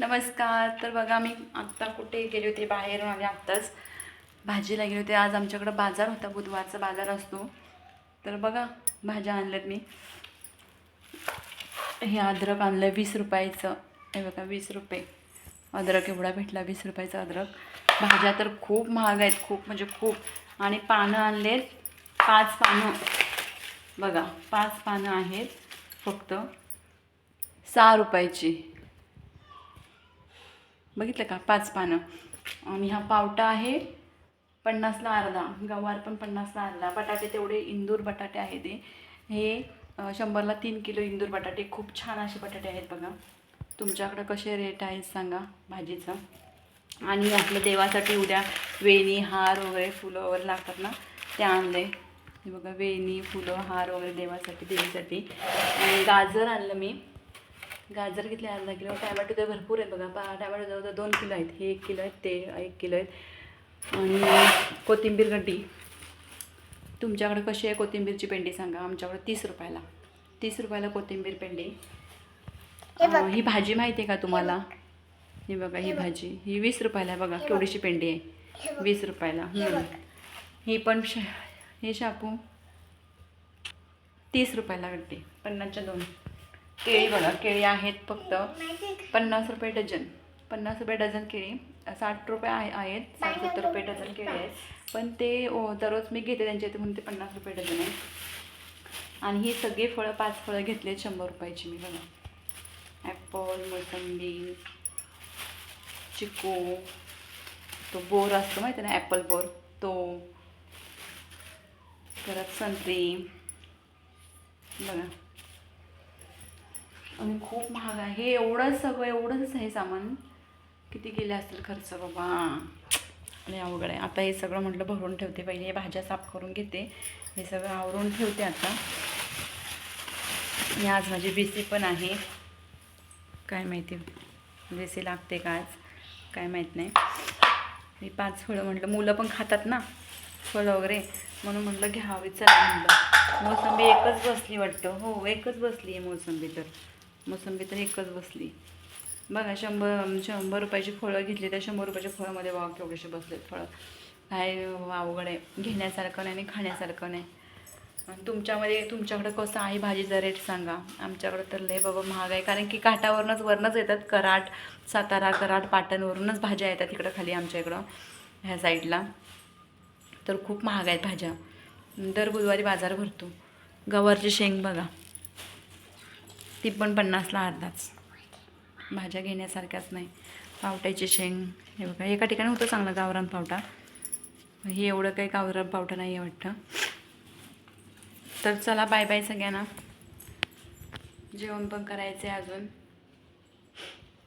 नमस्कार. तर बघा मी आत्ता कुठे गेले होते? बाहेर आणि आत्ताच भाजीला गेले होते. आज आमच्याकडं बाजार होता. बुधवारचा बाजार असतो. तर बघा भाज्या आणल्यात मी. हे अद्रक आणलं वीस रुपयाचं. हे बघा वीस रुपये. अद्रक एवढा भेटला वीस रुपयाचा अद्रक. भाज्या तर खूप महाग आहेत. खूप म्हणजे खूप. आणि पानं आणलेत. पाच पानं. बघा पाच पानं आहेत फक्त. सहा रुपयाची. बघितलं का? पाच पानं. आणि हा पावटा आहे पन्नासला अर्धा. गवार पण पन्नासला अर्धा. बटाटे तेवढे इंदूर बटाटे आहेत ते हे शंभरला तीन किलो इंदूर बटाटे. खूप छान असे बटाटे आहेत बघा. तुमच्याकडं कसे रेट आहेत सांगा भाजीचं. आणि आपलं देवासाठी उद्या वेणी हार वगैरे फुलं वगैरे लागतात ना ते आणले हे बघा वेणी फुलं हार वगैरे देवासाठी देवीसाठी. आणि गाजर आणलं मी. गाजर घेतले अर्धा किलो. टॅमॅटो ते भरपूर आहेत बघा. पा टॅमॅटो जवळजवळ दोन किलो आहेत. हे एक किलो आहेत ते एक किलो आहेत. आणि कोथिंबीर गड्डी तुमच्याकडे कशी आहे कोथिंबीरची पेंडी सांगा? आमच्याकडे तीस रुपयाला. तीस रुपयाला कोथिंबीर पेंडी. ही भाजी माहिती आहे का तुम्हाला? ही बघा. ही भाजी. ही वीस रुपयाला आहे बघा. केवढीशी पेंडी आहे. वीस रुपयाला. ही पण शा हे शापू. तीस रुपयाला गड्डी पन्नासच्या दोन. केळी बघा केळी आहेत फक्त पन्नास रुपये डझन. पन्नास रुपये डझन केळी साठ रुपये आहे आहेत साठ सत्तर रुपये डझन केळी आहेत. पण ते दररोज मी घेते त्यांच्या इथे म्हणून ते पन्नास रुपये डझन आहे आणि ही सगळी फळं पाच फळं घेतली शंभर रुपयाची मी बघा. ॲपल मोसंबी चिकू तो बोर असतो माहिती आहे ना ॲपल बोर तो. परत संत्री. बघा. आणि खूप महाग आहे. हे एवढंच सगळं एवढंच आहे सामान. किती गेले असतील खर्च बाबा? आणि अवघड आहे. आता हे सगळं म्हटलं भरून ठेवते. पहिले हे भाज्या साफ करून घेते. हे सगळं आवरून ठेवते आता. आणि आज माझी बेसी पण आहे. काय माहिती? बेसी लागते का आज? काय माहीत नाही. मी पाच फळं म्हटलं. मुलं पण खातात ना फळं वगैरे. म्हणून म्हटलं घ्यावी. चला म्हटलं. मोसंबी एकच बसली वाटतं. हो एकच बसली आहे मोसंबी तर. मोसंबी तर एकच बसली. बघा शंभर शंभर रुपयाची फळं घेतली त्या शंभर रुपयाच्या फळामध्ये वा केवढेसे बसलेत फळं. काय अवघड आहे. घेण्यासारखं नाही आणि खाण्यासारखं नाही. तुमच्यामध्ये तुमच्याकडं कसं आहे भाजीचा रेट सांगा. आमच्याकडं तर लय बाबा महाग आहे. कारण की काठावरूनच वरनंच येतात कराड सातारा कराड पाटणवरूनच भाज्या येतात इकडं खाली आमच्या इकडं ह्या साईडला. तर खूप महाग आहेत भाज्या. दर बुधवारी बाजार भरतो. गवारचे शेंग बघा. ती पण पन्नासला अर्धाच. भाज्या घेण्यासारख्याच नाही. पावट्याची शेंग हे बघा एका ठिकाणी होतं चांगला गावरान पावटा. हे एवढं काही गावरान पावटा नाही आहे वाटतं. तर चला बाय बाय सगळ्यांना. जेवण पण करायचं आहे अजून.